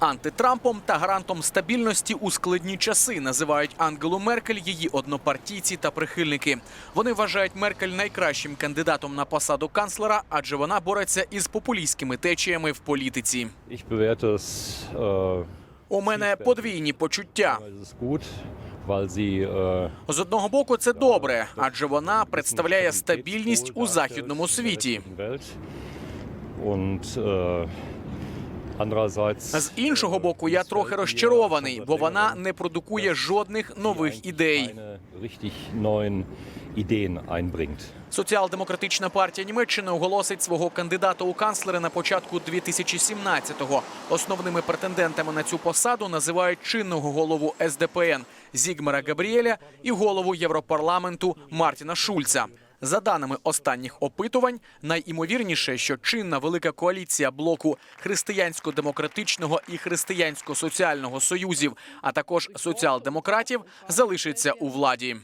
Антитрампом та гарантом стабільності у складні часи називають Ангелу Меркель її однопартійці та прихильники. Вони вважають Меркель найкращим кандидатом на посаду канцлера, адже вона бореться із популістськими течіями в політиці. У мене подвійні почуття. З одного боку, це добре, адже вона представляє стабільність у західному світі. Andererseits, З іншого боку, я трохи розчарований, бо вона не продукує жодних нових ідей. Соціал-демократична партія Німеччини оголосить свого кандидата у канцлери на початку 2017-го. Основними претендентами на цю посаду називають чинного голову СДПН Зігмара Габріеля і голову Європарламенту Мартіна Шульца. За даними останніх опитувань, найімовірніше, що чинна велика коаліція блоку християнсько-демократичного і християнсько-соціального союзів, а також соціал-демократів, залишиться у владі.